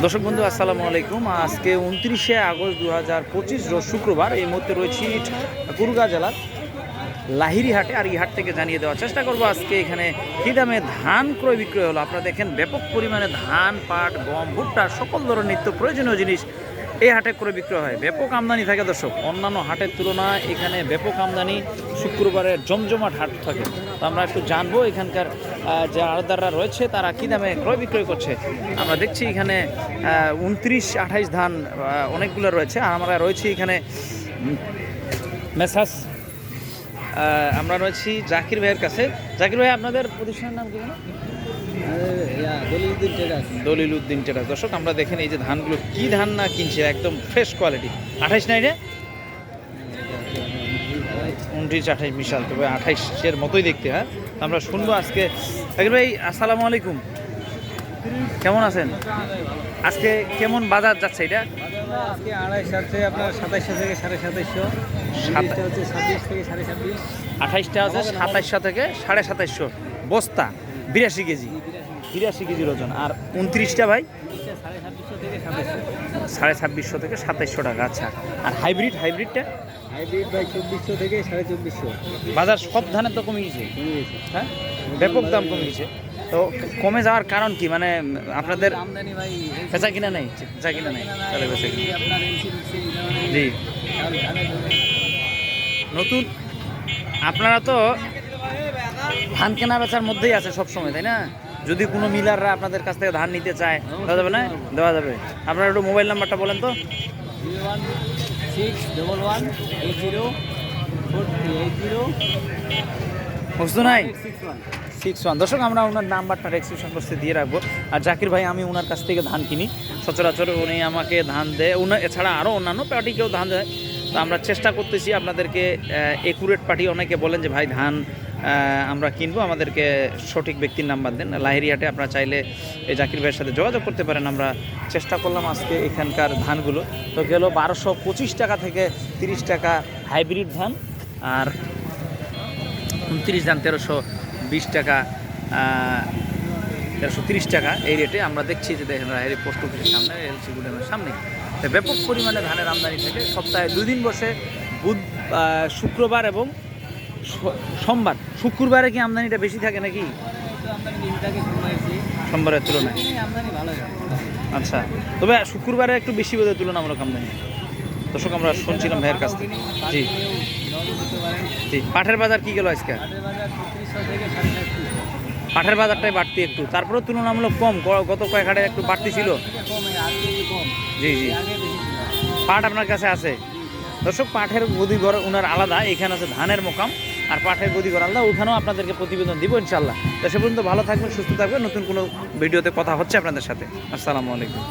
দর্শক বন্ধু, আসসালামু আলাইকুম। আজকে উনত্রিশে আগস্ট দু হাজার পঁচিশ শুক্রবার। এই মুহূর্তে রয়েছি কুরগা জেলার লাহিরি হাটে আর এই হাট থেকে জানিয়ে দেওয়ার চেষ্টা করব আজকে এখানে কী দামে ধান ক্রয় বিক্রয় হলো। আপনারা দেখেন, ব্যাপক পরিমাণে ধান, পাট, গম, ভুট্টা, সকল ধরনের নিত্য প্রয়োজনীয় জিনিস এই হাটে ক্রয় বিক্রয় হয়। ব্যাপক আমদানি থাকে দর্শক। অন্যান্য হাটের তুলনায় এখানে ব্যাপক আমদানি শুক্রবারের জমজমাট হাট থাকে। তো আমরা একটু জানব এখানকার যে আড়তদাররা রয়েছে, তারা কী দামে ক্রয় বিক্রয় করছে? আমরা দেখছি এখানে উনত্রিশ আঠাইশ ধান অনেকগুলো রয়েছে। আর আমরা রয়েছি এখানে মেসাস। আমরা রয়েছি জাকির ভাইয়ের কাছে। জাকির ভাই, আপনাদের প্রতিষ্ঠানের নাম কি? দলিল উদ্দিন টেরাস দর্শক আমরা দেখেন এই যে ধানগুলো কি ধান না কিনছে একদম ফ্রেশ কোয়ালিটি আঠাইশ নাই রে? উনত্রিশ আঠাইশ বিশাল তবে আঠাইশের মতোই দেখতে হ্যাঁ? আমরা শুনব আজকে। জাকির ভাই আসসালামু আলাইকুম। কেমন আছেন? আজকে কেমন বাজার যাচ্ছে এটা? আজকে সাথে আপনার সাতাইশশো থেকে সাড়ে সাতাইশশো। হচ্ছে ছাব্বিশ থেকে সাড়ে ছাব্বিশ। আঠাইশটা আছে সাতাইশশো থেকে সাড়ে সাতাইশশো। বস্তা বিরাশি কেজি। বিরাশি কেজির ওজন। আর উনত্রিশটা ভাই? সাড়ে ছাব্বিশশো থেকে সাতাইশশো টাকা আচ্ছা। আর হাইব্রিড হাইব্রিডটা? হাইব্রিড বাই চব্বিশশো থেকে সাড়ে চব্বিশশো। বাজার সব ধানের তো কমে গেছে? কমে গেছে। হ্যাঁ? ব্যাপক দাম কমে গেছে। তো কমে যাওয়ার কারণ কি? মানে আপনাদের বেচা কিনা নেই? বেচা কিনা নেই। তাহলে বেচা কিনা। জি। নতুন আপনারা তো ধান কেনা বেচার মধ্যেই আছে সব সময় তাই না? যদি কোনো মিলাররা আপনাদের কাছ থেকে ধান নিতে চায় দেওয়া যাবে না? দেওয়া যাবে। আপনার একটু মোবাইল নাম্বারটা বলেন তো। বুঝতো নাই সিক্স ওয়ান দর্শক আমরা ওনার নাম্বারটা রেজিস্ট্রেশন বক্সে দিয়ে রাখব। আর জাকির ভাই আমি ওনার কাছ থেকে ধান কিনি। সচরাচর উনি আমাকে ধান দেয়। উনি এছাড়া আরও অন্যান্য পার্টিকেও ধান দেয়। তো আমরা চেষ্টা করতেছি আপনাদেরকে একুরেট পার্টি। অনেকে বলেন যে ভাই ধান আমরা কিনবো। আমাদেরকে সঠিক ব্যক্তির নাম্বার দেন। লাহেরিয়াটে আপনারা চাইলে এই জাকির ভাইয়ের সাথে যোগাযোগ করতে পারেন। আমরা চেষ্টা করলাম আজকে এখানকার ধানগুলো। তো গেল বারোশো পঁচিশ টাকা থেকে তিরিশ টাকা হাইব্রিড ধান। আর উনত্রিশ ধান তেরোশো বিশ টাকা তেরোশো তিরিশ টাকা। এই রেটে আমরা দেখছি যে দেখেন রাহেরি পোস্ট অফিসের সামনে, এলসি গুডেমের সামনে। ব্যাপক পরিমাণে ধানের আমদানি থাকে। সপ্তাহে দুই দিন বসে বুধ শুক্রবার এবং সোমবার। শুক্রবারে কি আমদানিটা বেশি থাকে নাকি? সোমবারের তুলনায়। আচ্ছা। তবে শুক্রবারে একটু বেশি বোধহয় তুলনামূলক আমদানি। দর্শক, আমরা শুনছিলাম ভাইয়ের কাছ থেকে। জি। জি। পাঠের বাজার কি গেল আজকে? পাঠের বাজারটাই বাড়তি একটু। তারপরেও তুলনামূলক কম। গত কয়েক হাটে একটু বাড়তি ছিল। জি জি। পাট আপনার কাছে আছে। দর্শক পাঠের গদিঘর ওনার আলাদা। এখানে আছে ধানের মোকাম। আর পাঠের গদিঘর আলাদা। ওখানেও আপনাদেরকে প্রতিবেদন দিব ইনশাল্লাহ তো সে পর্যন্ত ভালো থাকবেন, সুস্থ থাকবেন। নতুন কোনো ভিডিওতে কথা হচ্ছে আপনাদের সাথে। আসসালামু আলাইকুম।